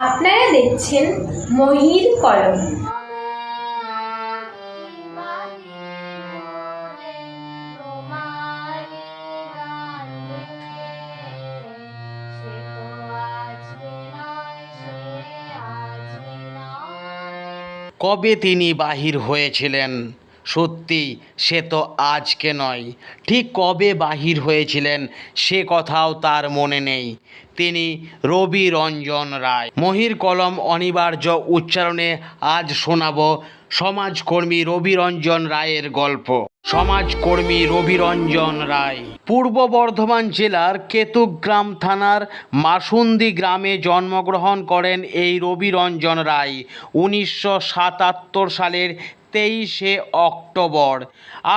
আপনারা দেখছেন মহির কলম। কবে তিনি বাহির হয়েছিলেন? সত্যি সে তো আজকে নয়। ঠিক কবে বাহির হয়েছিলেন সে কথাও তার মনে নেই। তিনি রবি রঞ্জন রায়। মহির কলম অনিবার্য উচ্চারণে আজ শোনাব সমাজকর্মী রবি রঞ্জন রায়ের গল্প। সমাজকর্মী রবি রঞ্জন রায়। পূর্ব বর্ধমান জেলার কেতুগ্রাম থানার মাসুন্দি গ্রামে জন্মগ্রহণ করেন এই রবি রঞ্জন রায়। উনিশশো সাতাত্তর সালের তেইশে অক্টোবর।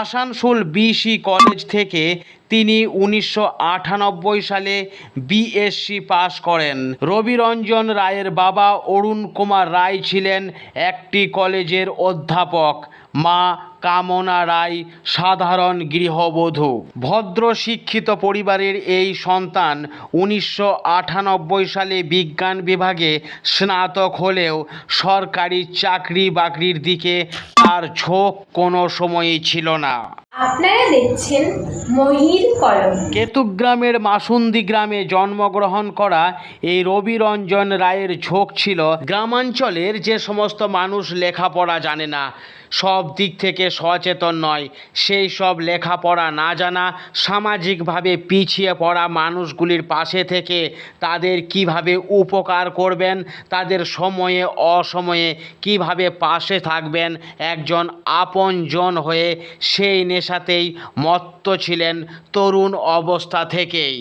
আসানসোল বিসি কলেজ থেকে তিনি উনিশশো আটানব্বই সালে বিএসসি পাশ করেন। রবিরঞ্জন রায়ের বাবা অরুণ কুমার রায় ছিলেন একটি কলেজের অধ্যাপক। মা কামনা রায় সাধারণ গৃহবধূ। ভদ্র শিক্ষিত পরিবারের এই সন্তান উনিশশো আটানব্বই সালে বিজ্ঞান বিভাগে স্নাতক হলেও সরকারি চাকরি বাকরির দিকে তার ঝোঁক কোনো সময়ই ছিল না। আপনারা দেখছেন মহির কলম। কেতুগ্রামের মাসুন্দি গ্রামে জন্মগ্রহণ করা এই রবি রঞ্জন রায়ের ঝোঁক ছিল। গ্রামাঞ্চলের যে সমস্ত মানুষ লেখাপড়া জানে না, সব দিক থেকে সচেতন নয়। সেই সব লেখাপড়া না জানা, সামাজিকভাবে পিছিয়ে পড়া মানুষগুলির পাশে থেকে তাদের কীভাবে উপকার করবেন, তাদের সময়ে অসময়ে কীভাবে পাশে থাকবেন, একজন আপনজন হয়ে সেই নেশাতেই মত্ত ছিলেন তরুণ অবস্থা থেকেই।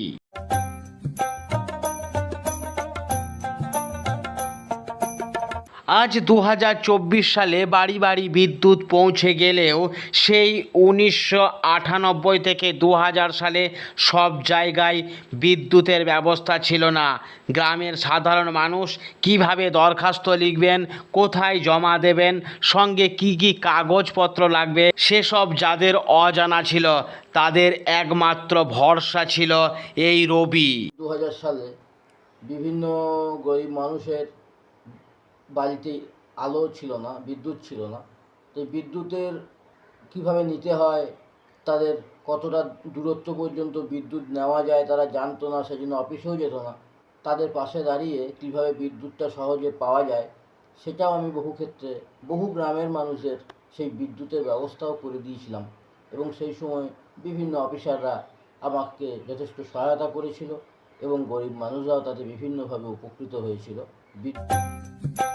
আজ দু হাজার চব্বিশ সালে বাড়ি বাড়ি বিদ্যুৎ পৌঁছে গেলেও সেই উনিশশো আটানব্বই থেকে দু হাজার সালে সব জায়গায় বিদ্যুতের ব্যবস্থা ছিল না। গ্রামের সাধারণ মানুষ কীভাবে দরখাস্ত লিখবেন, কোথায় জমা দেবেন, সঙ্গে কি কি কাগজপত্র লাগবে, সেসব যাদের অজানা ছিল, তাদের একমাত্র ভরসা ছিল এই রবি। দু হাজার সালে বিভিন্ন গরিব মানুষের বাড়িতে আলো ছিল না, বিদ্যুৎ ছিল না। তো বিদ্যুতের কীভাবে নিতে হয়, তাদের কতটা দূরত্ব পর্যন্ত বিদ্যুৎ নেওয়া যায় তারা জানতো না, সেজন্য অফিসেও যেত না। তাদের পাশে দাঁড়িয়ে কীভাবে বিদ্যুৎটা সহজে পাওয়া যায়, সেটাও আমি বহু ক্ষেত্রে, বহু গ্রামের মানুষের সেই বিদ্যুতের ব্যবস্থাও করে দিয়েছিলাম। এবং সেই সময় বিভিন্ন অফিসাররা আমাকে যথেষ্ট সহায়তা করেছিল এবং গরিব মানুষরাও তাতে বিভিন্নভাবে উপকৃত হয়েছিল। বিদ্যুৎ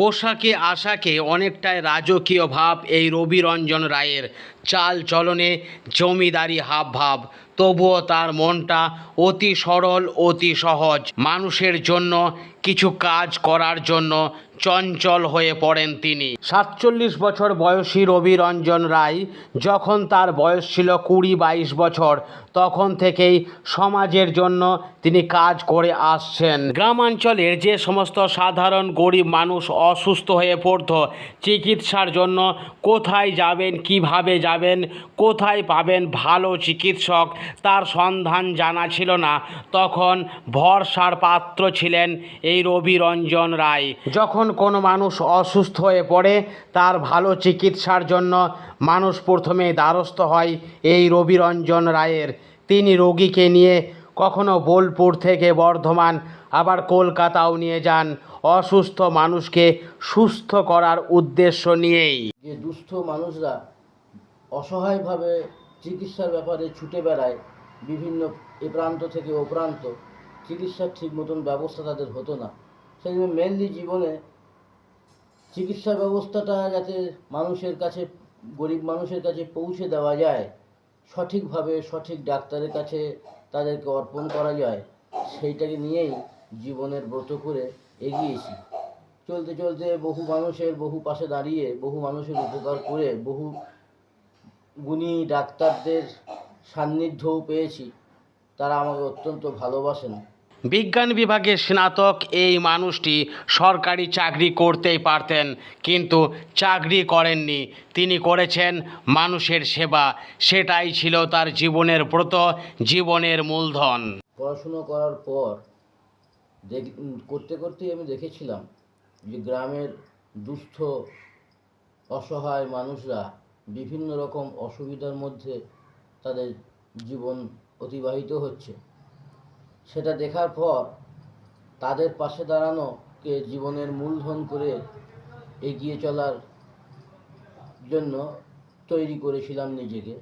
পোশাকে, আশাকে অনেকটাই রাজকীয় ভাব এই রবি রঞ্জন রায়ের। চাল চলনে জমিদারি হাব ভাব তবুও তার মনটা অতি সরল, অতি সহজ। মানুষের জন্য কিছু কাজ করার জন্য চঞ্চল হয়ে পড়েন তিনি। সাতচল্লিশ বছর বয়সী রবি রঞ্জন রায় যখন তার বয়স ছিল কুড়ি বাইশ বছর, তখন থেকেই সমাজের জন্য তিনি কাজ করে আসছেন। গ্রামাঞ্চলের যে সমস্ত সাধারণ গরিব মানুষ অসুস্থ হয়ে পড়তো, চিকিৎসার জন্য কোথায় যাবেন, কীভাবে যাবেন, কোথায় পাবেন ভালো চিকিৎসক তার সন্ধান জানা ছিল না। তখন ভরসার পাত্র ছিলেন এই রবি রঞ্জন রায়। যখন কোনো মানুষ অসুস্থ হয়ে পড়ে তার ভালো চিকিৎসার জন্য মানুষ প্রথমে দ্বারস্থ হয় এই রবি রঞ্জন রায়ের। তিনি রোগীকে নিয়ে কখনো বোলপুর থেকে বর্ধমান আবার কলকাতাও নিয়ে যান অসুস্থ মানুষকে সুস্থ করার উদ্দেশ্য নিয়েই। যে দুস্থ মানুষরা অসহায়ভাবে চিকিৎসার ব্যাপারে ছুটে বেড়ায় বিভিন্ন এ প্রান্ত থেকে ও প্রান্ত চিকিৎসার ঠিক মতন ব্যবস্থা তাদের হতো না। সেই জন্য মেনলি জীবনে চিকিৎসা ব্যবস্থাটা যাতে মানুষের কাছে, গরিব মানুষের কাছে পৌঁছে দেওয়া যায়, সঠিকভাবে সঠিক ডাক্তারের কাছে তাদেরকে অর্পণ করা যায়, সেইটাকে নিয়েই জীবনের ব্রত করে এগিয়েছি। চলতে চলতে বহু মানুষের বহু পাশে দাঁড়িয়ে, বহু মানুষের উপকার করে, বহু গুণী ডাক্তারদের সান্নিধ্যও পেয়েছি। তারা আমাকে অত্যন্ত ভালোবাসেন। বিজ্ঞান বিভাগে স্নাতক এই মানুষটি সরকারি চাকরি করতেই পারতেন, কিন্তু চাকরি করেননি। তিনি করেছেন মানুষের সেবা। সেটাই ছিল তার জীবনের ব্রত জীবনের মূলধন। পড়াশুনো করার পর করতে করতেই আমি দেখেছিলাম যে গ্রামের দুস্থ, অসহায় মানুষরা বিভিন্ন রকম অসুবিধার মধ্যে তাদের জীবন অতিবাহিত হচ্ছে। সেটা দেখার পর তাদের পাশে দাঁড়ানোকে জীবনের মূলধন করে এগিয়ে চলার জন্য তৈরি করেছিলাম নিজেকে।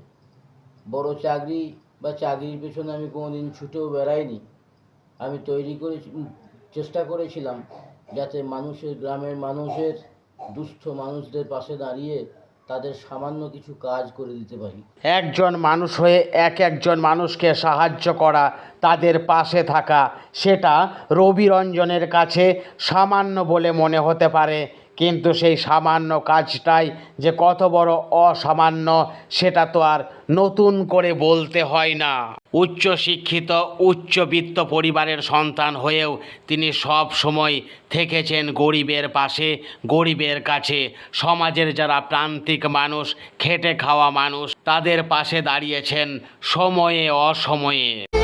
বড় চাকরি বা চাকরির পেছনে আমি কোনোদিন ছুটেও বেড়াইনি। আমি তৈরি করে চেষ্টা করেছিলাম যাতে মানুষের, গ্রামের মানুষের, দুস্থ মানুষদের পাশে দাঁড়িয়ে তাদের সামান্য কিছু কাজ করে দিতে পারি। একজন মানুষ হয়ে এক একজন মানুষকে সাহায্য করা, তাদের পাশে থাকা, সেটা রবিরঞ্জনের কাছে সামান্য বলে মনে হতে পারে। কিন্তু সেই সামান্য কাজটাই যে কত বড় অসামান্য, সেটা তো আর নতুন করে বলতে হয় না। উচ্চ শিক্ষিত উচ্চবিত্ত পরিবারের সন্তান হয়েও তিনি সব সময় থেকেছেন গরিবের পাশে, গরিবের কাছে। সমাজের যারা প্রান্তিক মানুষ, খেটে খাওয়া মানুষ, তাদের পাশে দাঁড়িয়েছেন সময়ে অসময়ে।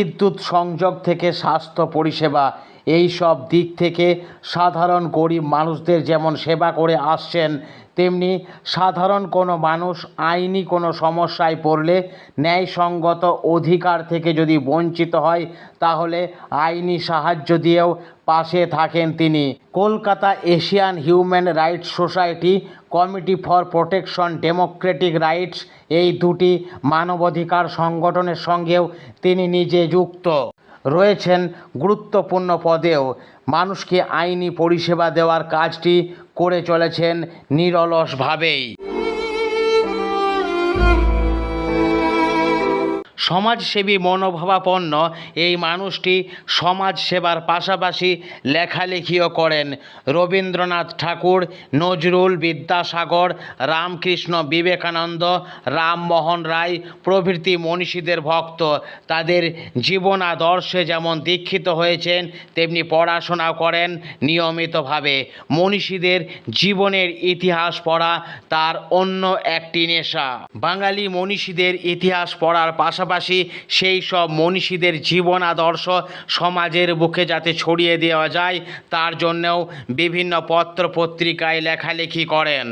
বিদ্যুৎ সংযোগ থেকে স্বাস্থ্য পরিষেবা, এই সব দিক থেকে সাধারণ গরিব মানুষদের যেমন সেবা করে আসছেন, তেমনি সাধারণ কোনো মানুষ আইনি কোনো সমস্যায় পড়লে ন্যায়সঙ্গত অধিকার থেকে যদি বঞ্চিত হয়, তাহলে আইনি সাহায্য দিয়েও পাশে থাকেন তিনি। Kolkata Asian human rights society committee for protection democratic rights, এই দুটি মানবাধিকার সংগঠনের সঙ্গেও তিনি নিজে যুক্ত। রয়েছেন গুরুত্বপূর্ণ পদেও। মানুষকে আইনি পরিষেবা দেওয়ার কাজটি করে চলেছেন নিরলসভাবেই। সমাজসেবী মনোভাবাপন্ন এই মানুষটি সমাজ সেবার পাশাপাশি লেখালেখিও করেন। রবীন্দ্রনাথ ঠাকুর, নজরুল বিদ্যাসাগর, রামকৃষ্ণ বিবেকানন্দ, রামমোহন রায় প্রভৃতি মনীষীদের ভক্ত। তাদের জীবনাদর্শে যেমন দীক্ষিত হয়েছেন, তেমনি পড়াশোনা করেন নিয়মিতভাবে। মনীষীদের জীবনের ইতিহাস পড়া তার অন্য একটি নেশা। বাঙালি মনীষীদের ইতিহাস পড়ার পাশাপাশি সেই সব মনীষীদের জীবন আদর্শ সমাজের বুকে যাতে ছড়িয়ে দেওয়া যায়, তার জন্যও বিভিন্ন পত্র পত্রিকায় লেখালেখি করেন।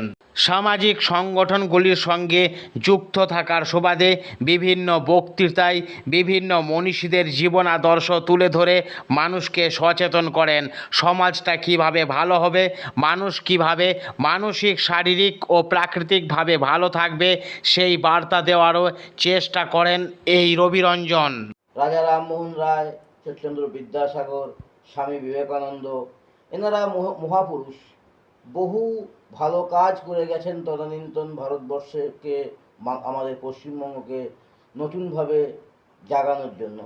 সামাজিক সংগঠনগুলির সঙ্গে যুক্ত থাকার সুবাদে বিভিন্ন বক্তৃতায় বিভিন্ন মনীষীদের জীবন আদর্শ তুলে ধরে মানুষকে সচেতন করেন। সমাজটা কীভাবে ভালো হবে, মানুষ কীভাবে মানসিক, শারীরিক ও প্রাকৃতিকভাবে ভালো থাকবে, সেই বার্তা দেওয়ারও চেষ্টা করেন এই রবিরঞ্জন। রাজা রামমোহন রায় ঈশ্বরচন্দ্র বিদ্যাসাগর, স্বামী বিবেকানন্দ, এনারা মহাপুরুষ। বহু ভালো কাজ করে গেছেন তদানীন্তন ভারতবর্ষকে আমাদের পশ্চিমবঙ্গকে নতুনভাবে জাগানোর জন্য।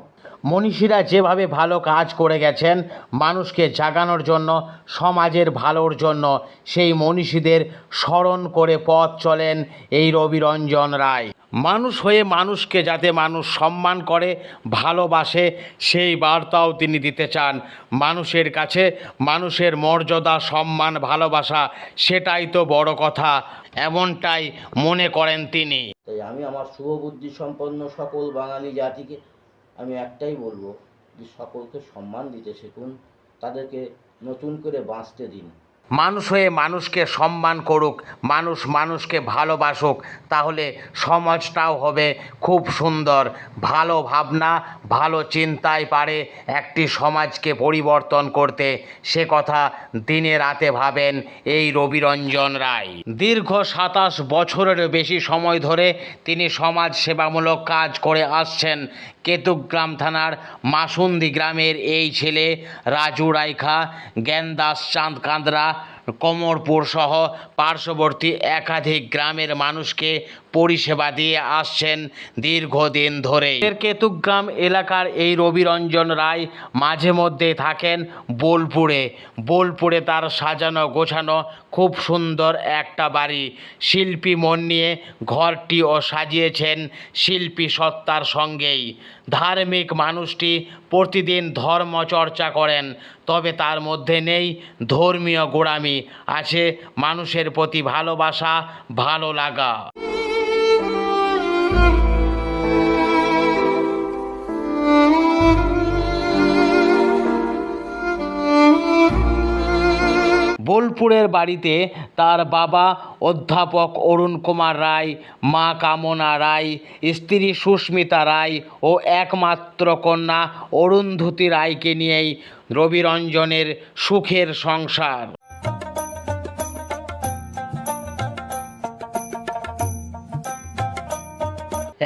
মনীষীরা যেভাবে ভালো কাজ করে গেছেন, মানুষকে জাগানোর জন্য, সমাজের ভালোর জন্য, সেই মনীষীদের স্মরণ করে পথ চলেন এই রবিরঞ্জন রায়। মানুষ হয়ে মানুষকে যাতে মানুষ সম্মান করে, ভালোবাসে, সেই বার্তাও তিনি দিতে চান। মানুষের কাছে মানুষের মর্যাদা, সম্মান, ভালোবাসা, সেটাই তো বড় কথা। এমনটাই মনে করেন তিনি। তাই আমি আমার শুভবুদ্ধি সম্পন্ন সকল বাঙালি জাতিকে আমি একটাই বলব যে, সকলকে সম্মান দিতে শিখুন, তাদেরকে নতুন করে বাঁচতে দিন। মানুষ হয়ে মানুষকে সম্মান করুক, মানুষ মানুষকে ভালোবাসুক, তাহলে সমাজটাও হবে খুব সুন্দর। ভালো ভাবনা, ভালো চিন্তায় পারে একটি সমাজকে পরিবর্তন করতে। সে কথা দিনে রাতে ভাবেন এই রবিরঞ্জন রায়। দীর্ঘ সাতাশ বছরেরও বেশি সময় ধরে তিনি সমাজ সেবামূলক কাজ করে আসছেন। কেতুগ্রাম থানার মাসুন্দি গ্রামের এই ছেলে রাজু রাইখা জ্ঞানদাস চাঁদ কাঁদরা কমরপুর সহ পার্শ্ববর্তী একাধিক গ্রামের মানুষকে পরিষেবা দিয়ে আসছেন দীর্ঘদিন ধরে এর কেতুগ্রাম এলাকার এই রবিরঞ্জন রায় মাঝে মধ্যে থাকেন বোলপুরে। বোলপুরে তার সাজানো গোছানো খুব সুন্দর একটা বাড়ি। শিল্পী মন নিয়ে ঘরটিও সাজিয়েছেন শিল্পী সত্তার সঙ্গেই। ধার্মিক মানুষটি প্রতিদিন ধর্ম চর্চা করেন, তবে তার মধ্যে নেই ধর্মীয় গোড়ামি, আছে মানুষের প্রতি ভালোবাসা, ভালো লাগা। বোলপুরের বাড়িতে তার বাবা অধ্যাপক অরুণ কুমার রায়, মা কামনা রায়, স্ত্রী সুস্মিতা রায় ও একমাত্র কন্যা অরুন্ধতী রায়কে নিয়েই রবিরঞ্জনের সুখের সংসার।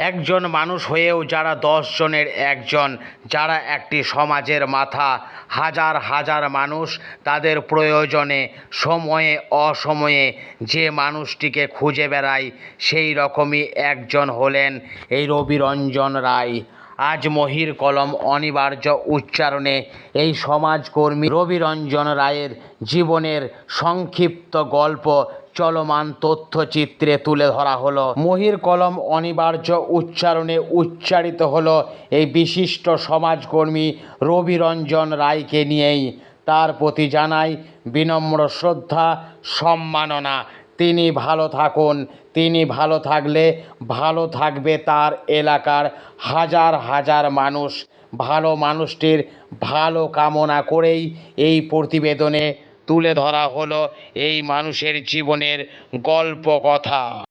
একজন মানুষ হয়েও যারা দশ জনের একজন, যারা একটি সমাজের মাথা, হাজার হাজার মানুষ, তাদের প্রয়োজনে, সময়ে, অসময়ে যে মানুষটিকে খুঁজে বেড়ায়, সেই রকমই একজন হলেন এই রবিরঞ্জন রায়। আজ মহির কলম অনিবার্য উচ্চারণে এই সমাজকর্মী রবিরঞ্জন রায়ের জীবনের সংক্ষিপ্ত গল্প চলমান তথ্যচিত্রে তুলে ধরা হলো। মহির কলম অনিবার্য উচ্চারণে উচ্চারিত হলো এই বিশিষ্ট সমাজকর্মী রবিরঞ্জন রায়কে নিয়েই। তার প্রতি জানাই বিনম্র শ্রদ্ধা, সম্মাননা তিনি ভালো থাকুন। তিনি ভালো থাকলে ভালো থাকবে তার এলাকার হাজার হাজার মানুষ। ভালো মানুষটির ভালো কামনা করেই এই প্রতিবেদনে তুলে ধরা হলো এই মানুষের জীবনের গল্প কথা